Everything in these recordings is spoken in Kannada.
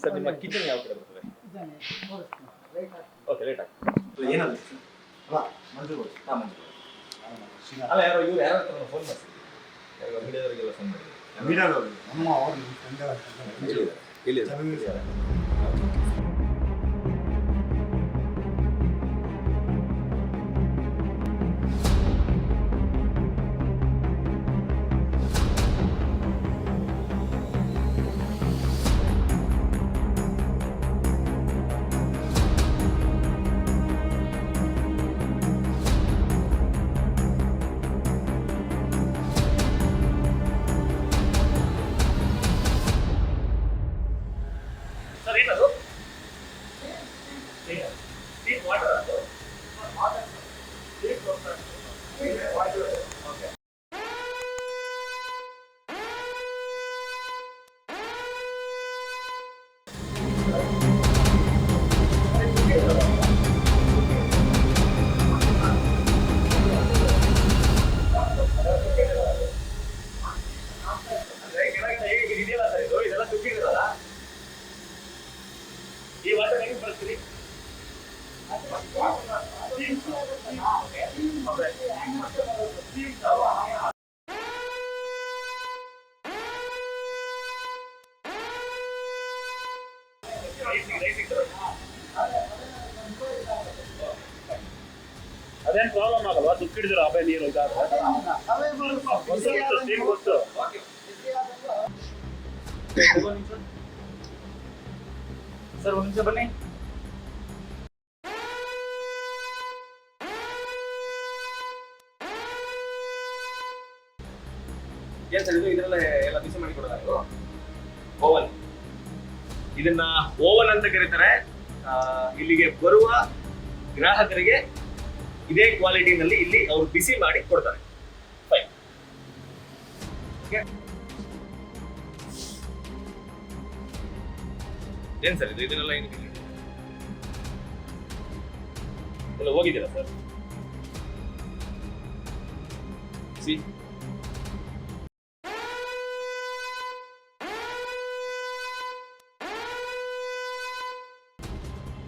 ಸರ್ ನಿಮ್ಮ ಕಿಚನ್ ಯಾವ ಕಡೆ ಬರ್ತದೆ. ಓಕೆ ಲೇಟ್ ಆಗ್ತದೆ ಏನಲ್ಲ ಅಲ್ಲ ಮಂಜು ಹಾಂ ಮಂಜು ಅಲ್ಲ ಯಾರೋ ಇವ್ರು ಯಾರೋ ಫೋನ್ ಮಾಡ್ತೀವಿ ಯಾರೋ ಮೀಡಿಯಾದವರಿಗೆಲ್ಲ ಫೋನ್ ಮಾಡಿದ್ರು. ಮೀಡಿಯಾದವರು ನಮ್ಮ ಅವ್ರು? ಚೆನ್ನಾಗಿದೆ. ಸರ್. ಡೀಪ್ ವಾಟರ್ ಅದು ಇದೆಯಲ್ಲ ಅದೇನ್ ಪ್ರಾಬ್ಲಮ್ ಆಗಲ್ವಾ ದುಡ್ಡಿಡಿದ್ರು ಅಬೆ ನೀರು ಇದಾದ್ರೆ ಅವೇ ಬರುತ್ತೆ. ಗೊತ್ತು ಗೊತ್ತು ಸ್ಟೀಮ್ ಗೊತ್ತು ಸರ್ ಒಂದು ನಿಮಿಷ ಬನ್ನಿ ಏನ್ ಸರ್ ಇದು ಇದರಲ್ಲೇ ಎಲ್ಲ ಬಿಸಿ ಮಾಡಿ ಓವನ್ ಇದನ್ನ ಓವನ್ ಅಂತ ಕರೀತಾರೆ. ಇಲ್ಲಿಗೆ ಬರುವ ಗ್ರಾಹಕರಿಗೆ ಇದೇ ಕ್ವಾಲಿಟಿನಲ್ಲಿ ಇಲ್ಲಿ ಅವರು ಬಿಸಿ ಮಾಡಿ ಕೊಡ್ತಾರೆ. ಫೈನ್ ಏನ್ ಸರ್ ಇದು? ಇದನ್ನೆಲ್ಲ ಏನು ಎಲ್ಲ ಹೋಗಿದ್ದೀರಾ ಸರ್? ಸಿ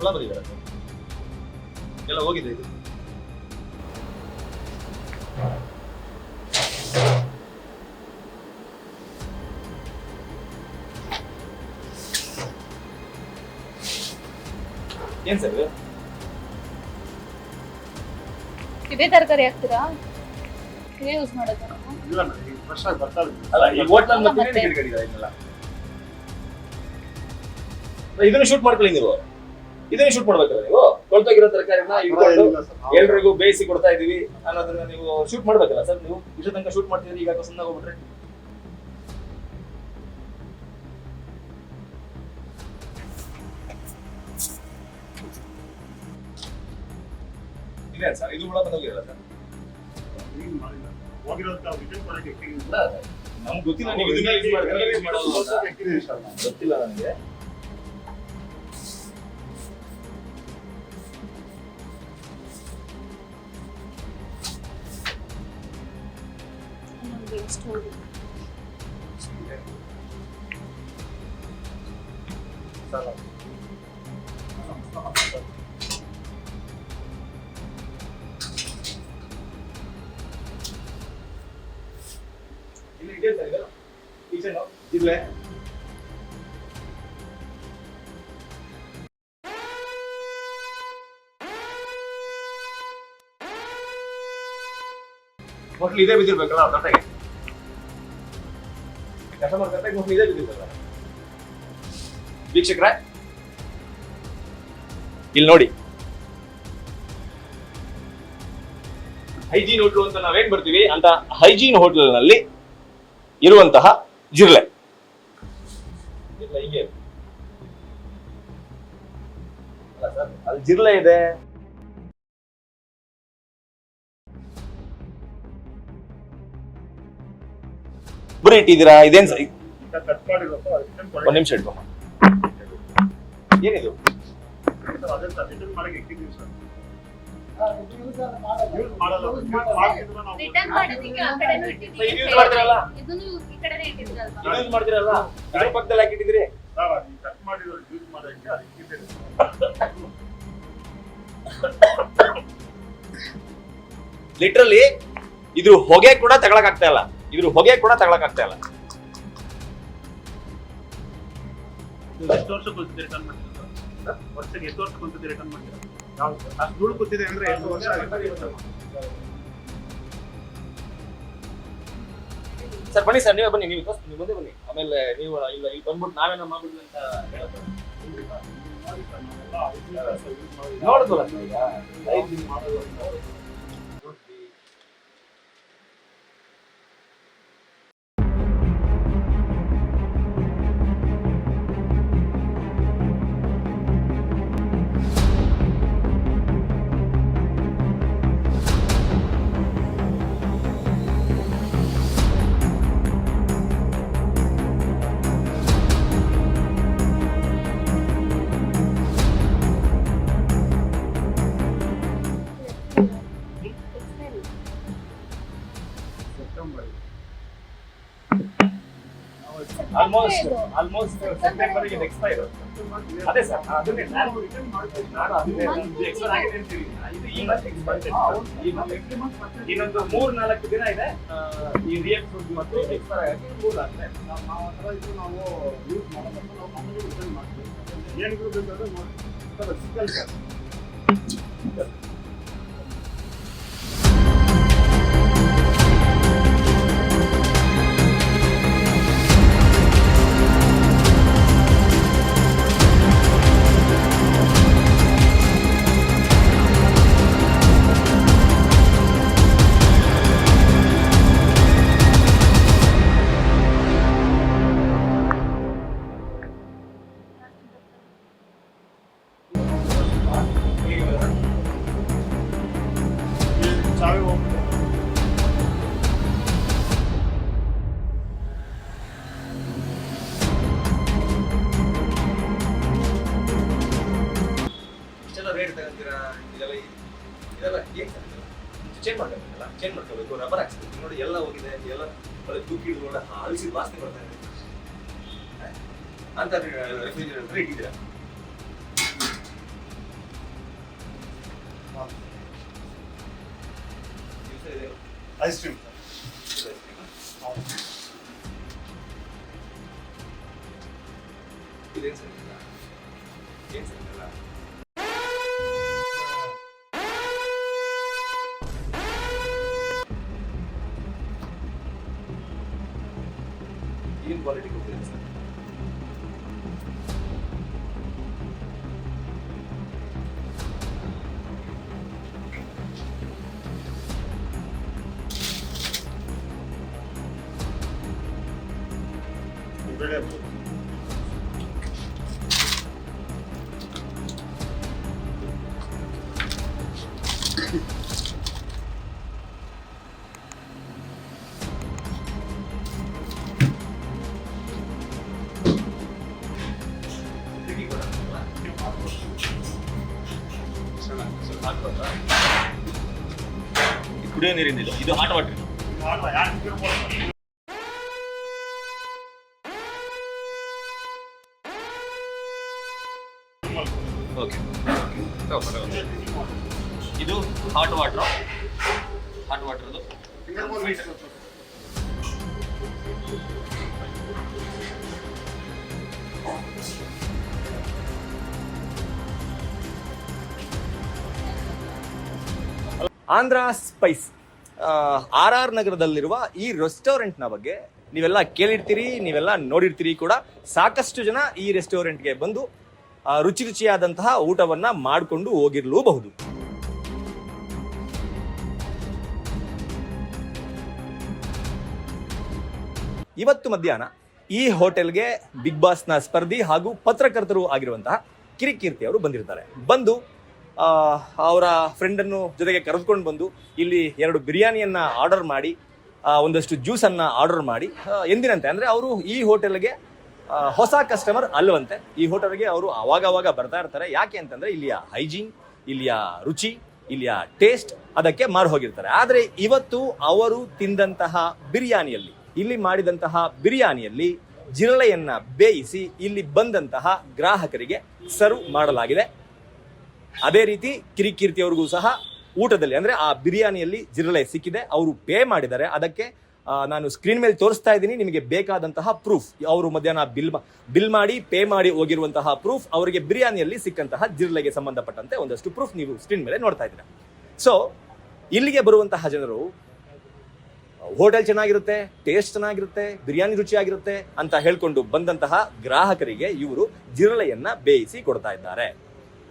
ಹುಳ ಬರೀದಾರ ಎಲ್ಲ ಹೋಗಿದೆ ಇದು. ಏನ್ ಸರ್ ಇದು? ಇದೇ ತರಕಾರಿ ಹಾಕ್ತೀರಾ? ಇದೇ ಯೂಸ್ ಮಾಡೋದು. ಇಲ್ಲ ಈಗ fresh ಆಗಿ ಬರ್ತಾ ಇದೆ. ಅಲ್ಲ ಈ ಹೋಟ್ಲಲ್ಲಿ ಮತ್ತೆ ಮತ್ತೆ? ಇದನ್ನು ಶೂಟ್ ಮಾಡ್ಕೊಳ್ಳಿ ನೀವು. ಇದನ್ನ ಶೂಟ್ ಮಾಡ್ಬೇಕಲ್ಲ ನೀವು? ಕೊಳ್ತಾಗಿರೋ ತರಕಾರಿನ ಇಟ್ಕೊಂಡು ಎಲ್ರಿಗೂ ಬೇಯಿಸಿ ಕೊಡ್ತಾ ಇದೀವಿ ಅನ್ನೋದನ್ನ ನೀವು ಶೂಟ್ ಮಾಡ್ಬೇಕಲ್ಲ ಸರ್? ನೀವು ಇಷ್ಟು ತನಕ ಶೂಟ್ ಮಾಡ್ತಿದ್ರಿ ಈಗ ಸುಮ್ಮನೆ ಹೋಗ್ಬಿಟ್ರೆ? ಇಲ್ಲ ಸರ್ ಇದು ಕೂಡ ಬಂದೋಗಿರಲ್ಲ ಸರ್. ನಮ್ಗೆ ಗೊತ್ತಿಲ್ಲ ನೀವು ಇದನ್ನ ಯೂಸ್ ಮಾಡ್ತೀರಾ ಗೊತ್ತಿಲ್ಲ ನನಗೆ. ನಮ್ಗೆ ಎಷ್ಟು ಹೋಗಿ ಇಲ್ಲಿ ಇದೆ ಸರ್ ಇದು ಕಿಚನ್ ಇಲ್ಲೇ ಮೋಸ್ಟ್ಲಿ ಇದೇ ಬಿದ್ದಿರ್ಬೇಕಲ್ಲ ಅವ್ರ ತಟ್ಟೆಗೆ ಕಸ್ಟಮರ್ ತಟ್ಟೆಗೆ ಮೋಸ್ಟ್ಲಿ ಇದೇ ಬಿದ್ದಿದ್ದಾರೆ ವೀಕ್ಷಕರೇ, ಇಲ್ಲಿ ನೋಡಿ. ಹೈಜೀನ್ ಹೋಟ್ಲು ಅಂತ ನಾವೇನ್ ಬರ್ತೀವಿ ಅಂತ ಹೈಜೀನ್ ಹೋಟ್ಲ್ನಲ್ಲಿ ಇರುವಂತಹ ಜಿರ್ಲೆ ಜಿರ್ಲೆ ಇದೆ. ಬರೀ ಇಟ್ಟಿದ್ದೀರಾ? ಇದೇನ್ ಸ- ಒಂದ್ ನಿಮಿಷ ಇಟ್ಕೊ. ಏನಿದು? ರಿಟರ್ನ್ ಮಾಡೋದಕ್ಕೆ ಆ ಕಡೆನೂ ಇಟ್ಟಿದ್ದೀವಿ. ಇದು use ಮಾಡ್ತೀರಲ್ಲ? ಇದನ್ನು ಈ ಕಡೆನೇ ಇಟ್ಟಿದ್ದೀರಲ್ವಾ? ಯೂಸ್ ಮಾಡ್ತೀರಲ್ಲ? ಇದ್ರ ಪಕ್ಕದಲ್ಲಿ ಹಾಕಿಟ್ಟಿದ್ರಿ ಸರ್, ಅದು ಕಟ್ ಮಾಡಿರೋ ಮಾಡೋಕ್ಕೆ ಅದಕ್ಕೆ ಇದೆ. ಲಿಟ್ರಲಿ ಇದ್ರ ಹೊಗೆ ಕೂಡ ತಗೊಳಕ್ ಆಗ್ತಾ ಇಲ್ಲ. ಇದ್ರ ಹೊಗೆ ಕೂಡ ತಗೊಳಕ್ ಆಗ್ತಾ ಇಲ್ಲ ಸರ್? ಬನ್ನಿ ಸರ್ ನೀವೇ ಬನ್ನಿ ನೀವು ನೀವು ಮುಂದೆ ಬನ್ನಿ. ಆಮೇಲೆ ನೀವು ಇಲ್ಲ ಇಲ್ಲಿ ಬಂದ್ಬಿಟ್ಟು ನಾವೇನೋ ಮಾಡ್ಬಿಡ್ಲಿ ಅಂತ. ನೋಡಿದ್ವಲ್ಲ ಅದೇ ಸರ್ ಅದನ್ನೇ ನಾನು ರಿಟರ್ನ್ ಮಾಡ್ತೀನಿ. ನಾನು ಅದನ್ನೇ ಇದು ಆಗಿದೆ ಅಂತ ಹೇಳಿಲ್ಲ. ಇದು ಈ ಮಂತ್ ಎಕ್ಸ್ಪೈರ್. ಈ expire. ಇನ್ನೊಂದು ಮೂರ್ ನಾಲ್ಕು ದಿನ ಇದೆ. ಈ ರಿಯಲ್ ಫುಡ್ ಮತ್ತು ಎಕ್ಸ್ಪೈರ್ ಆಗಿ ಮೂರ್ ಆಗಿದೆ ನಾವು ಇದು ನಾವು ಯೂಸ್ ಮಾಡೋದಕ್ಕೆ ನಾವು ಮಾಮೂಲಿ ರಿಟರ್ನ್ ಮಾಡ್ತೀವಿ. ಏನಿಗೂ ಬೇಕಾದ್ರೆ ನೋಡಿ. ಸರ್ ಸರ್ ಇದೆಲ್ಲ ಇದೆಲ್ಲ ಹೇಗೆ ಚೇಂಜ್ ಮಾಡ್ಕೋಬೇಕಲ್ಲ? ಚೇಂಜ್ ಮಾಡ್ಕೋಬೇಕು ರಬ್ಬರ್ ಹಾಕ್ಸ್ಬೇಕು. ನೋಡಿ ಎಲ್ಲ ಹೋಗಿದೆ ಎಲ್ಲ ಒಳ್ಳೆ ತೂಕಿ ಹಿಡಿದು ನೋಡಿ ಹಳಸಿ ವಾಸನೆ ಬರ್ತಾ ಇದೆ? ಅಂತ ರೆಫ್ರಿಜರೇಟರ್ ಇಟ್ಟಿದ್ದೀರ? ಐಸ್ ಕ್ರೀಮ್ ಇದೇನು ಸರ್? ಏನು ಕ್ವಾಲಿಟಿ ಕೊಡ್ತೀರಾ ಸರ್ ಬೆಳೆ ತಿಂಡಿ ಕುಡಿಯೋ ನೀರಿಂದ ಇದು. ಹಾಟ್ ವಾಟರ್ ಇದು hot water hot bowl Andhra spice. R R ನಗರದಲ್ಲಿರುವ ಈ ರೆಸ್ಟೋರೆಂಟ್ನ ಬಗ್ಗೆ ನೀವೆಲ್ಲ ಕೇಳಿರ್ತೀರಿ, ನೀವೆಲ್ಲ ನೋಡಿರ್ತೀರಿ ಕೂಡ. ಸಾಕಷ್ಟು ಜನ ಈ ರೆಸ್ಟೋರೆಂಟ್ಗೆ ಬಂದು ರುಚಿ ರುಚಿಯಾದಂತಹ ಊಟವನ್ನ ಮಾಡಿಕೊಂಡು ಹೋಗಿರಲೂಬಹುದು. ಇವತ್ತು ಮಧ್ಯಾಹ್ನ ಈ ಹೋಟೆಲ್ಗೆ ಬಿಗ್ ಬಾಸ್ನ ಸ್ಪರ್ಧಿ ಹಾಗೂ ಪತ್ರಕರ್ತರು ಆಗಿರುವಂತಹ ಕಿರಿಕೀರ್ತಿ ಅವರು ಬಂದಿರ್ತಾರೆ. ಬಂದು ಅವರ ಫ್ರೆಂಡನ್ನು ಜೊತೆಗೆ ಕರೆದುಕೊಂಡು ಬಂದು ಇಲ್ಲಿ ಎರಡು ಬಿರಿಯಾನಿಯನ್ನು ಆರ್ಡರ್ ಮಾಡಿ ಒಂದಷ್ಟು ಜ್ಯೂಸನ್ನು ಆರ್ಡರ್ ಮಾಡಿ ಎಂದಿನಂತೆ? ಅಂದ್ರೆ ಅವರು ಈ ಹೋಟೆಲ್ಗೆ ಹೊಸ ಕಸ್ಟಮರ್ ಅಲ್ಲವಂತೆ ಈ ಹೋಟೆಲ್ಗೆ ಅವರು ಅವಾಗ ಅವಾಗ ಬರ್ತಾ ಇರ್ತಾರೆ. ಯಾಕೆ ಅಂತಂದ್ರೆ ಇಲ್ಲಿಯ ಹೈಜೀನ್ ಇಲ್ಲಿಯ ರುಚಿ, ಇಲ್ಲಿಯ ಟೇಸ್ಟ್ ಅದಕ್ಕೆ ಮಾರು ಹೋಗಿರ್ತಾರೆ. ಆದರೆ ಇವತ್ತು ಅವರು ತಿಂದಂತಹ ಬಿರಿಯಾನಿಯಲ್ಲಿ, ಇಲ್ಲಿ ಮಾಡಿದಂತಹ ಬಿರಿಯಾನಿಯಲ್ಲಿ ಜಿರಳೆಯನ್ನ ಬೇಯಿಸಿ, ಇಲ್ಲಿ ಬಂದಂತಹ ಗ್ರಾಹಕರಿಗೆ ಸರ್ವ್ ಮಾಡಲಾಗಿದೆ. ಅದೇ ರೀತಿ ಕಿರಿಕೀರ್ತಿ ಅವ್ರಿಗೂ ಸಹ ಊಟದಲ್ಲಿ, ಅಂದ್ರೆ ಆ ಬಿರಿಯಾನಿಯಲ್ಲಿ ಜಿರಳೆ ಸಿಕ್ಕಿದೆ, ಅವರು ಪೇ ಮಾಡಿದ್ದಾರೆ. ಅದಕ್ಕೆ ನಾನು ಸ್ಕ್ರೀನ್ ಮೇಲೆ ತೋರಿಸ್ತಾ ಇದ್ದೀನಿ, ನಿಮಗೆ ಬೇಕಾದಂತಹ ಪ್ರೂಫ್ ಅವರು ಮಧ್ಯಾಹ್ನ ಬಿಲ್ ಬಿಲ್ ಮಾಡಿ, ಪೇ ಮಾಡಿ ಹೋಗಿರುವಂತಹ ಪ್ರೂಫ್ ಅವರಿಗೆ ಬಿರಿಯಾನಿಯಲ್ಲಿ ಸಿಕ್ಕಂತಹ ಜಿರಳೆಗೆ ಸಂಬಂಧಪಟ್ಟಂತೆ ಒಂದಷ್ಟು ಪ್ರೂಫ್ ನೀವು ಸ್ಕ್ರೀನ್ ಮೇಲೆ ನೋಡ್ತಾ ಇದ್ದೀರಾ. ಸೊ ಇಲ್ಲಿಗೆ ಬರುವಂತಹ ಜನರು, ಹೋಟೆಲ್ ಚೆನ್ನಾಗಿರುತ್ತೆ ಟೇಸ್ಟ್ ಚೆನ್ನಾಗಿರುತ್ತೆ, ಬಿರಿಯಾನಿ ರುಚಿಯಾಗಿರುತ್ತೆ ಅಂತ ಹೇಳ್ಕೊಂಡು ಬಂದಂತಹ ಗ್ರಾಹಕರಿಗೆ ಇವರು ಜಿರಳೆಯನ್ನ ಬೇಯಿಸಿ ಕೊಡ್ತಾ ಇದ್ದಾರೆ.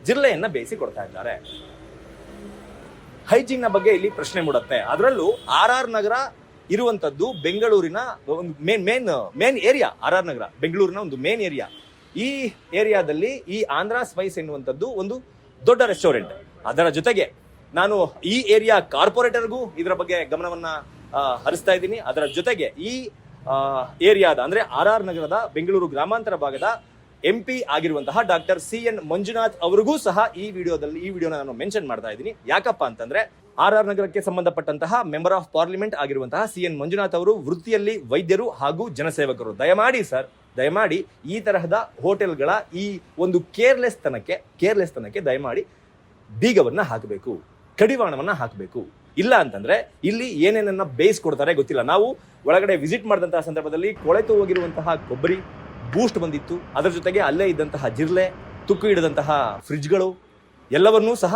ಜಿರಳೆಯನ್ನ ಬೇಯಿಸಿ ಕೊಡ್ತಾ ಇದ್ದಾರೆ. ಹೈಜೀನ್ನ ಬಗ್ಗೆ ಇಲ್ಲಿ ಪ್ರಶ್ನೆ ಮೂಡುತ್ತೆ. ಅದರಲ್ಲೂ ಆರ್ ಆರ್ ನಗರ ಇರುವಂತದ್ದು ಬೆಂಗಳೂರಿನ ಒಂದು main main main area R R Nagar, ಬೆಂಗಳೂರಿನ ಒಂದು ಮೇನ್ ಏರಿಯಾ ಈ ಏರಿಯಾದಲ್ಲಿ ಈ ಆಂಧ್ರ ಸ್ಪೈಸ್ ಎನ್ನುವಂಥದ್ದು ಒಂದು ದೊಡ್ಡ ರೆಸ್ಟೋರೆಂಟ್ ಅದರ ಜೊತೆಗೆ ನಾನು ಈ ಏರಿಯಾ ಕಾರ್ಪೊರೇಟರ್ಗೂ ಇದರ ಬಗ್ಗೆ ಗಮನವನ್ನ ಹರಿಸ್ತಾ ಇದ್ದೀನಿ. ಅದರ ಜೊತೆಗೆ ಈ ಏರಿಯಾದ ಅಂದ್ರೆ ಆರ್ ಆರ್ ನಗರದ ಬೆಂಗಳೂರು ಗ್ರಾಮಾಂತರ ಭಾಗದ ಎಂ ಪಿ ಆಗಿರುವಂತಹ ಡಾಕ್ಟರ್ ಸಿ ಎನ್ ಮಂಜುನಾಥ್ ಅವರಿಗೂ ಸಹ ಈ ವಿಡಿಯೋದಲ್ಲಿ, ಈ ವಿಡಿಯೋನ ನಾನು ಮೆನ್ಷನ್ ಮಾಡ್ತಾ ಇದ್ದೀನಿ. ಯಾಕಪ್ಪ ಅಂತಂದ್ರೆ ಆರ್ ಆರ್ ನಗರಕ್ಕೆ ಸಂಬಂಧಪಟ್ಟಂತಹ ಮೆಂಬರ್ ಆಫ್ ಪಾರ್ಲಿಮೆಂಟ್ ಆಗಿರುವಂತಹ ಸಿ ಎನ್ ಮಂಜುನಾಥ್ ಅವರು ವೃತ್ತಿಯಲ್ಲಿ ವೈದ್ಯರು ಹಾಗೂ ಜನಸೇವಕರು. ದಯಮಾಡಿ ಸರ್, ದಯಮಾಡಿ ಈ ತರಹದ ಹೋಟೆಲ್ಗಳ ಈ ಒಂದು ಕೇರ್ಲೆಸ್ ತನಕ್ಕೆ ಕೇರ್ಲೆಸ್ ತನಕ್ಕೆ ದಯಮಾಡಿ ಬೀಗವನ್ನ ಹಾಕಬೇಕು, ಕಡಿವಾಣವನ್ನ ಹಾಕಬೇಕು. ಇಲ್ಲ ಅಂತಂದ್ರೆ ಇಲ್ಲಿ ಏನೇನನ್ನ ಬೇಯಿಸ್ಕೊಡ್ತಾರೆ ಗೊತ್ತಿಲ್ಲ. ನಾವು ಒಳಗಡೆ ವಿಸಿಟ್ ಮಾಡಿದಂತಹ ಸಂದರ್ಭದಲ್ಲಿ ಕೊಳೆತು ಹೋಗಿರುವಂತಹ ಕೊಬ್ಬರಿ ಬೂಸ್ಟ್ ಬಂದಿತ್ತು. ಅದರ ಜೊತೆಗೆ ಅಲ್ಲೇ ಇದ್ದಂತಹ ಜಿರ್ಲೆ, ತುಕ್ಕು ಹಿಡಿದಂತಹ ಫ್ರಿಜ್ಗಳು ಎಲ್ಲವನ್ನೂ ಸಹ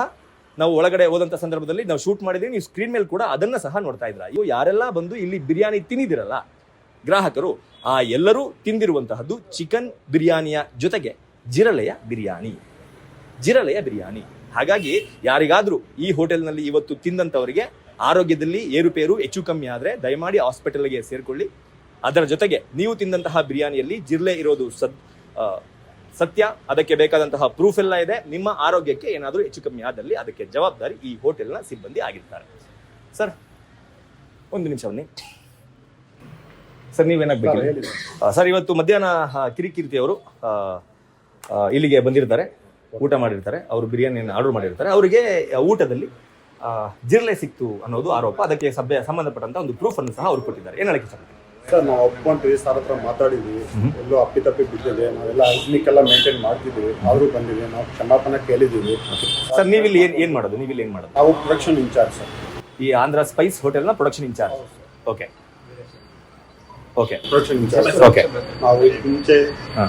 ನಾವು ಒಳಗಡೆ ಹೋದಂಥ ಸಂದರ್ಭದಲ್ಲಿ ನಾವು ಶೂಟ್ ಮಾಡಿದೀವಿ. ನೀವು ಸ್ಕ್ರೀನ್ ಮೇಲೆ ಕೂಡ ಅದನ್ನು ಸಹ ನೋಡ್ತಾ ಇದ್ರ ಇವು ಯಾರೆಲ್ಲ ಬಂದು ಇಲ್ಲಿ ಬಿರಿಯಾನಿ ತಿನ್ನಿದಿರಲ್ಲ ಗ್ರಾಹಕರು, ಆ ಎಲ್ಲರೂ ತಿಂದಿರುವಂತಹದ್ದು ಚಿಕನ್ ಬಿರಿಯಾನಿಯ ಜೊತೆಗೆ ಜಿರಳೆಯ ಬಿರಿಯಾನಿ. ಜಿರಳೆಯ ಬಿರಿಯಾನಿ. ಹಾಗಾಗಿ ಯಾರಿಗಾದರೂ ಈ ಹೋಟೆಲ್ನಲ್ಲಿ ಇವತ್ತು ತಿಂದಂಥವರಿಗೆ ಆರೋಗ್ಯದಲ್ಲಿ ಏರುಪೇರು ಹೆಚ್ಚು ಕಮ್ಮಿ ಆದರೆ ದಯಮಾಡಿ ಹಾಸ್ಪಿಟಲ್ಗೆ ಸೇರ್ಕೊಳ್ಳಿ. ಅದರ ಜೊತೆಗೆ ನೀವು ತಿಂದಂತಹ ಬಿರಿಯಾನಿಯಲ್ಲಿ ಜಿರ್ಲೆ ಇರೋದು ಸದ್ ಸತ್ಯ ಅದಕ್ಕೆ ಬೇಕಾದಂತಹ ಪ್ರೂಫ್ ಎಲ್ಲ ಇದೆ. ನಿಮ್ಮ ಆರೋಗ್ಯಕ್ಕೆ ಏನಾದರೂ ಹೆಚ್ಚು ಕಮ್ಮಿ ಆದಲ್ಲಿ ಅದಕ್ಕೆ ಜವಾಬ್ದಾರಿ ಈ ಹೋಟೆಲ್ನ ಸಿಬ್ಬಂದಿ ಆಗಿರ್ತಾರೆ. ಸರ್ ಒಂದು ನಿಮಿಷ ಬನ್ನಿ. ಸರ್ ನೀವೇನಾಗಬೇಕು ಸರ್ ಇವತ್ತು ಮಧ್ಯಾಹ್ನ ಆ, ಕಿರಿಕೀರ್ತಿ ಅವರು ಆ, ಆ, ಇಲ್ಲಿಗೆ ಬಂದಿರ್ತಾರೆ ಊಟ ಮಾಡಿರ್ತಾರೆ ಅವರು ಬಿರಿಯಾನಿಯನ್ನು ಆರ್ಡರ್ ಮಾಡಿರ್ತಾರೆ. ಅವರಿಗೆ ಊಟದಲ್ಲಿ ಜಿರ್ಲೆ ಸಿಕ್ತು ಅನ್ನೋದು ಆರೋಪ. ಅದಕ್ಕೆ ಸಭೆ ಸಂಬಂಧಪಟ್ಟಂತ ಒಂದು ಪ್ರೂಫ್ ಅನ್ನು ಸಹ ಅವರು ಕೊಟ್ಟಿದ್ದಾರೆ. ಏನ್ ಹೇಳಕ್ಕೆ ಇಷ್ಟಪಡ್ತೀನಿ ಸರ್ ನಾವು ಒಪ್ಕೊಂಡು ಸರ್ ಹತ್ರ ಮಾತಾಡಿದ್ವಿ. ಎಲ್ಲೋ ಅಪ್ಪಿತಪ್ಪಿ ಬಿದ್ದಿದೆ ನಾವೆಲ್ಲ ಹೈಜಿನಿಕ್ ಎಲ್ಲ ಮೇಂಟೈನ್ ಮಾಡ್ತಿದ್ವಿ. ಅವರು ಬಂದಿದೆ ನಾವು ಕ್ಷಮಾಪಣೆ ಕೇಳಿದ್ದೀವಿ. ಸರ್ ನೀವಿಲ್ಲಿ ಏನ್ ಏನ್ ಮಾಡೋದು? ನೀವಿಲ್ಲಿ ಏನ್ ಮಾಡೋದು? ನಾವು ಪ್ರೊಡಕ್ಷನ್ ಇನ್ಚಾರ್ಜ್ ಸರ್. ಈ ಆಂಧ್ರ ಸ್ಪೈಸ್ ಹೋಟೆಲ್ನ production incharge okay okay production incharge okay ನಾವು ಮುಂಚೆ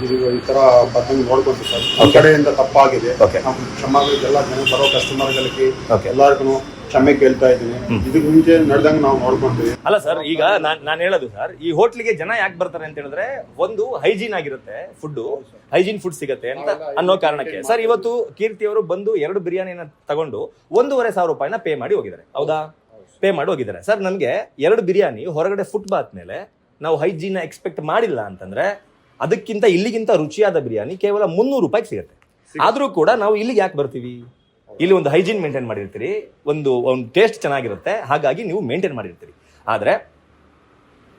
ಇದು ಈ ತರ ಬಂದಂಗೆ ನೋಡ್ಕೊಂತೀವಿ ಸರ್. ನಮ್ಮ ಕಡೆಯಿಂದ ತಪ್ಪಾಗಿದೆ. ಓಕೆ ನಾವು ಕ್ಷಮಾಗಳಿಗೆಲ್ಲ ಜನ ಬರೋ ಕಸ್ಟಮರ್ಗಳಿಗೆ ಓಕೆ ಎಲ್ಲರಿಗೂ ಕ್ಷಮೆ ಕೇಳ್ತಾ ಇದಕ್ಕೆ ಮುಂಚೆ ನಡೆದಂಗೆ ನಾವು ನೋಡ್ಕೊಂತೀವಿ. ಅಲ್ಲ ಸರ್ ಈಗ ನಾನ್ ನಾನು ಹೇಳೋದು ಸರ್ ಈ ಹೋಟ್ಲಿಗೆ ಜನ ಯಾಕೆ ಬರ್ತಾರೆ ಅಂತ ಹೇಳಿದ್ರೆ ಒಂದು ಹೈಜೀನ್ ಆಗಿರುತ್ತೆ ಫುಡ್ ಹೈಜೀನ್ ಫುಡ್ ಸಿಗತ್ತೆ ಅಂತ ಅನ್ನೋ ಕಾರಣಕ್ಕೆ. ಸರ್ ಇವತ್ತು ಕೀರ್ತಿ ಅವರು ಬಂದು ಎರಡು ಬಿರಿಯಾನಿನ ತಗೊಂಡು ಒಂದೂವರೆ ಸಾವಿರ ರೂಪಾಯಿನ ಪೇ ಮಾಡಿ ಹೋಗಿದ್ದಾರೆ. ಹೌದಾ? ಪೇ ಮಾಡಿ ಹೋಗಿದ್ದಾರೆ. ಸರ್ ನನಗೆ ಎರಡು ಬಿರಿಯಾನಿ ಹೊರಗಡೆ ಫುಡ್ ಬಾತ್ ಮೇಲೆ ನಾವು ಹೈಜೀನ್ ಎಕ್ಸ್ಪೆಕ್ಟ್ ಮಾಡಿಲ್ಲ ಅಂತಂದ್ರೆ ಅದಕ್ಕಿಂತ ಇಲ್ಲಿಗಿಂತ ರುಚಿಯಾದ ಬಿರಿಯಾನಿ ಕೇವಲ ಮುನ್ನೂರು ರೂಪಾಯಿಗೆ ಸಿಗುತ್ತೆ. ಆದ್ರೂ ಕೂಡ ನಾವು ಇಲ್ಲಿಗೆ ಯಾಕೆ ಬರ್ತೀವಿ? ಇಲ್ಲಿ ಒಂದು ಹೈಜೀನ್ ಮೇಂಟೈನ್ ಮಾಡಿರ್ತೀರಿ ಒಂದು ಒಂದು ಟೇಸ್ಟ್ ಚೆನ್ನಾಗಿರುತ್ತೆ ಹಾಗಾಗಿ ನೀವು ಮೇಂಟೈನ್ ಮಾಡಿರ್ತೀರಿ. ಆದರೆ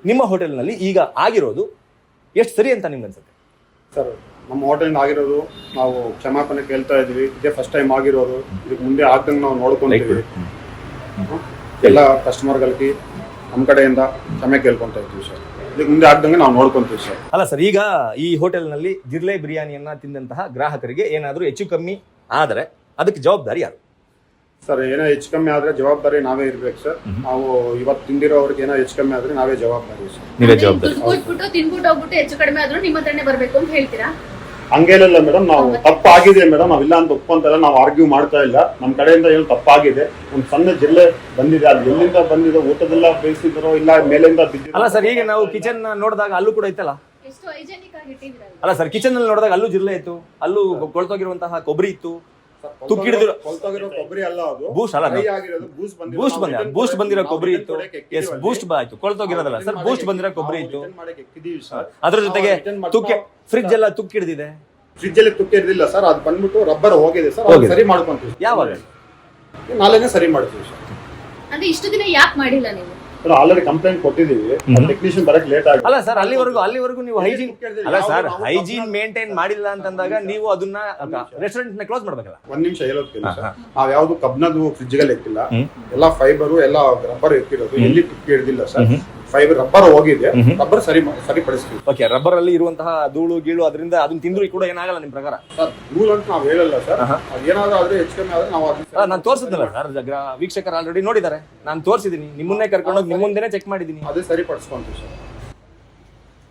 ನಿಮ್ಮ ಹೋಟೆಲ್ನಲ್ಲಿ ಈಗ ಆಗಿರೋದು ಎಷ್ಟು ಸರಿ ಅಂತ ನಿಮ್ಗೆ ಅನ್ಸುತ್ತೆ? ಸರ್ ನಮ್ಮ ಹೋಟೆಲ್ ಆಗಿರೋದು ನಾವು ಕ್ಷಮಾಪಣೆ ಕೇಳ್ತಾ ಇದೀವಿ ಇದೇ ಫಸ್ಟ್ ಟೈಮ್ ಆಗಿರೋದು ಇದಕ್ಕೆ ಮುಂದೆ ಆಗ್ದಂಗೆ ನಾವು ನೋಡ್ಕೊಂತೀವಿ. ಎಲ್ಲ ಕಸ್ಟಮರ್ಗಳಿಗೆ ನಮ್ಮ ಕಡೆಯಿಂದ ಕ್ಷಮೆ ಕೇಳ್ಕೊಂತ ಇದ್ದೀವಿ ಸರ್. ಇದಕ್ಕೆ ಮುಂದೆ ಆಗ್ದಂಗೆ ನಾವು ನೋಡ್ಕೊಂತೀವಿ ಸರ್. ಅಲ್ಲ ಸರ್ ಈಗ ಈ ಹೋಟೆಲ್ನಲ್ಲಿ ಜಿರ್ಲೆ ಬಿರಿಯಾನಿಯನ್ನ ತಿಂದಂತಹ ಗ್ರಾಹಕರಿಗೆ ಏನಾದರೂ ಹೆಚ್ಚು ಕಮ್ಮಿ ಆದರೆ ಅದಕ್ಕೆ ಜವಾಬ್ದಾರಿ ಯಾರು? ಸರ್ ಏನೋ ಹೆಚ್ಚು ಕಮ್ಮಿ ಆದ್ರೆ ಜವಾಬ್ದಾರಿ ನಾವೇ ಇರ್ಬೇಕು ಸರ್. ನಾವು ಇವತ್ತು ತಿಂದಿರೋರಿಗೆ ಏನೋ ಹೆಚ್ಚು ಕಮ್ಮಿ ಆದ್ರೆ ನಾವೇ ಜವಾಬ್ದಾರಿ ಸರ್. ನೀವೇ ಜವಾಬ್ದಾರಿ. ಕೊಟ್ಬಿಟ್ಟು ತಿನ್ಬಿಟ್ಟು ಹೋಗ್ಬಿಟ್ಟು ಹೆಚ್ಚು ಕಡಿಮೆ ಆದ್ರೂ ನಿಮ್ಮ ಹತ್ರನೇ ಬರ್ಬೇಕು ಅಂತ ಹೇಳ್ತೀರಾ? ಹಂಗೇನಿಲ್ಲ ಮೇಡಮ್ ನಾವು ತಪ್ಪಾಗಿದೆ ಮೇಡಮ್ ನಾವಿಲ್ಲ ಅಂತ ಒಪ್ಕೊಂತಲ್ಲ ನಾವು ಆರ್ಗ್ಯೂ ಮಾಡ್ತಾ ಇಲ್ಲ. ನಮ್ಮ ಕಡೆಯಿಂದ ಏನು ತಪ್ಪಾಗಿದೆ. ಒಂದು ಸಣ್ಣ ಜಿಲ್ಲೆ ಬಂದಿದೆ. ಅದು ಎಲ್ಲಿಂದ ಬಂದಿದೆ ಊಟದೆಲ್ಲ ಬೇಯಿಸಿದ್ರು ಇಲ್ಲ ಮೇಲಿಂದ ಬಿದ್ದಿದ್ರು ಅಲ್ಲ ಸರ್ ಈಗ ನಾವು ಕಿಚನ್ ನೋಡಿದಾಗ ಅಲ್ಲೂ ಕೂಡ ಇತ್ತಲ್ಲ? ಎಷ್ಟು ಹೈಜೆನಿಕ್ ಆಗಿ ಇಟ್ಟಿದ್ದೀರಲ್ಲ ಅಲ್ಲ ಸರ್ ಕಿಚನ್ ಅಲ್ಲಿ ನೋಡಿದಾಗ ಅಲ್ಲೂ ಜಿಲ್ಲೆ ಇತ್ತು. ಅಲ್ಲೂ ಕೊಳ್ತೋಗಿರುವಂತಹ ಕೊಬ್ಬರಿ ಇತ್ತು. ತುಕ್ಕಿಡಿದಿರೋ ಕೊಬ್ಬರಿ ಅಲ್ಲ ಅದು. ಬೂಸ್ಟ್ ಅಲ್ಲ ಬೂಸ್ಟ್ ಬಂದಿರೋ ಬೂಸ್ಟ್ ಬಂದಿರೋ ಕೊಬ್ಬರಿ ಇತ್ತು. ಎಸ್ ಬೂಸ್ಟ್ ಆಯ್ತು. ಕೊಳ್ತೋಗಿರೋದಲ್ಲ ಸರ್ ಬೂಸ್ಟ್ ಬಂದಿರೋ ಕೊಬ್ಬರಿ ಇತ್ತು. ಅದ್ರ ಜೊತೆಗೆ ತುಕ್ಕೆ ಫ್ರಿಡ್ಜ್ ಎಲ್ಲ ತುಕ್ಕಿಡ್ದಿದೆ ಫ್ರಿಜ್ ಅಲ್ಲಿ ತುಕ್ಕಿ ಇರ್ಲಿಲ್ಲ ಸರ್ ಅದು ಬಂದ್ಬಿಟ್ಟು ರಬ್ಬರ್ ಹೋಗಿದೆ ಸರ್. ಸರಿ ಮಾಡ್ಕೊಂತೀವಿ ಯಾವಾಗ? ನಾಳೆನೇ ಸರಿ ಮಾಡ್ತೀವಿ ಸರ್. ಅಂದ್ರೆ ಇಷ್ಟು ದಿನ ಯಾಕೆ ಮಾಡಿಲ್ಲ ನೀವು? ಆಲ್ರೆಡಿ ಕಂಪ್ಲೇಂಟ್ ಕೊಟ್ಟಿದ್ದೀವಿ. ಟೆಕ್ನಿಷಿಯನ್ ಬರಕ್ ಲೇಟ್ ಆಗಿದೆ. ಅಲ್ಲ ಸರ್ ಅಲ್ಲಿವರೆಗೂ ಅಲ್ಲಿವರೆಗೂ ನೀವು ಹೈಜೀನ್ ಅಲ್ಲ ಸರ್ ಹೈಜೀನ್ ಮೇಂಟೈನ್ ಮಾಡಿಲ್ಲ ಅಂತಂದಾಗ ನೀವು ಅದನ್ನ ರೆಸ್ಟೋರೆಂಟ್ನ ಕ್ಲೋಸ್ ಮಾಡ್ಬೇಕಲ್ಲ? ಒಂದ್ ನಿಮಿಷ ಹೇಳೋದ್ ಕೇಳಿ ಹಾ, ಸರ್ ಹಾ. ನಾವ್ ಯಾವ್ದು ಕಬ್ನದು ಫ್ರಿಜ್ಗೆ ಇಟ್ಟಿಲ್ಲ. ಎಲ್ಲಾ ಎಲ್ಲ ಫೈಬರ್ ಎಲ್ಲ ರಬ್ಬರ್ ಇಟ್ಟಿರೋದು. ಎಲ್ಲಿ ತುಕ್ಕಿ ಹಿಡಿದಿಲ್ಲ ಸರ್ ಫೈಬರ್ ರಬ್ಬರ್ ಹೋಗಿದೆ. ರಬ್ಬರ್ ಸರಿ ಸರಿಪಡಿಸ್ತೀವಿ ಓಕೆ ರಬ್ಬರ್ ಅಲ್ಲಿ ಇರುವಂತಹ ಧೂಳು ಗೀಳು ಅದರಿಂದ ಅದನ್ನ ತಿಂದ್ರು ಕೂಡ ಏನಾಗಲ್ಲ ನಿಮ್ ಪ್ರಕಾರ? ಸರ್ ಧೂಳು ಅಂತ ನಾವು ಹೇಳಲ್ಲ ಸರ್. ಏನಾದ್ರೂ ಆದ್ರೆ ಹೆಚ್ಚು ಕಮ್ಮಿ ಆದ್ರೆ ನಾವು ಅದನ್ನ ನಾನು ತೋರಿಸಿದ್ನಲ್ಲ ಸರ್ ವೀಕ್ಷಕರು ಆಲ್ರೆಡಿ ನೋಡಿದ್ದಾರೆ. ನಾನು ತೋರಿಸಿದ್ದೀನಿ ನಿಮ್ಮನ್ನೇ ಕರ್ಕೊಂಡೋಗಿ ನಿಮ್ಮ ಮುಂದೆನೆ ಚೆಕ್ ಮಾಡಿದ್ದೀನಿ ಅದೇ ಸರಿಪಡಿಸ್ಕೊಂತೀವಿ ಸರ್.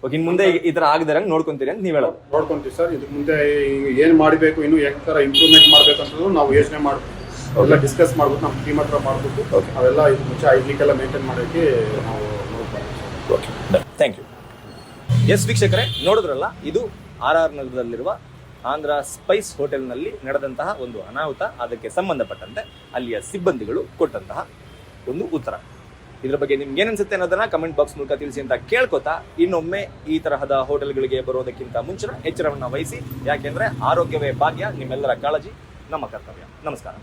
ಓಕೆ ಇನ್ ಮುಂದೆ ಈ- ತರ ಆಗದಿರ ನೋಡ್ಕೊಂತೀರಿ ಅಂತ ನೀವು ಹೇಳೋದು. ನೋಡ್ಕೊಂತೀವಿ ಸರ್. ಇದಕ್ಕೆ ಮುಂದೆ ಏನ್ ಮಾಡಬೇಕು ಇನ್ನು ಹೆಂಗ್ ತರ ಇಂಪ್ರೂವ್ಮೆಂಟ್ ಮಾಡ್ಬೇಕು ಅಂತ ನಾವು ಯೋಚನೆ ಮಾಡ್ತೀವಿ. ಎಲ್ಲ ಡಿಸ್ಕಸ್ ಮಾಡ್ಬಿಟ್ಟು ನಮ್ಮ ಟೀಮ್ ಹತ್ರ ಮಾಡ್ಬಿಟ್ಟು ಅವೆಲ್ಲ ಇದು ಮುಂಚೆ ಐದ್ಲಿಕ್ಕೆಲ್ಲ ಮೇಂಟೈನ್ ಮಾಡೋಕ್ಕೆ ನಾವು ನೋಡ್ತೀವಿ ಥ್ಯಾಂಕ್ ಯು ಎಸ್ ವೀಕ್ಷಕರೇ, ನೋಡಿದ್ರಲ್ಲ, ಇದು ಆರ್ ಆರ್ ನಗರದಲ್ಲಿರುವ ಆಂಧ್ರ ಸ್ಪೈಸ್ ಹೋಟೆಲ್ನಲ್ಲಿ ನಡೆದಂತಹ ಒಂದು ಅನಾಹುತ, ಅದಕ್ಕೆ ಸಂಬಂಧಪಟ್ಟಂತೆ ಅಲ್ಲಿಯ ಸಿಬ್ಬಂದಿಗಳು ಕೊಟ್ಟಂತಹ ಒಂದು ಉತ್ತರ. ಇದ್ರ ಬಗ್ಗೆ ನಿಮ್ಗೆ ಏನನ್ಸುತ್ತೆ ಅನ್ನೋದನ್ನ ಕಮೆಂಟ್ ಬಾಕ್ಸ್ ಮೂಲಕ ತಿಳಿಸಿ ಅಂತ ಕೇಳ್ಕೊತಾ, ಇನ್ನೊಮ್ಮೆ ಈ ತರಹದ ಹೋಟೆಲ್ಗಳಿಗೆ ಬರೋದಕ್ಕಿಂತ ಮುಂಚಿನ ಎಚ್ಚರವನ್ನು ವಹಿಸಿ, ಯಾಕೆಂದ್ರೆ ಆರೋಗ್ಯವೇ ಭಾಗ್ಯ, ನಿಮ್ಮೆಲ್ಲರ ಕಾಳಜಿ ನಮ್ಮ ಕರ್ತವ್ಯ. ನಮಸ್ಕಾರ.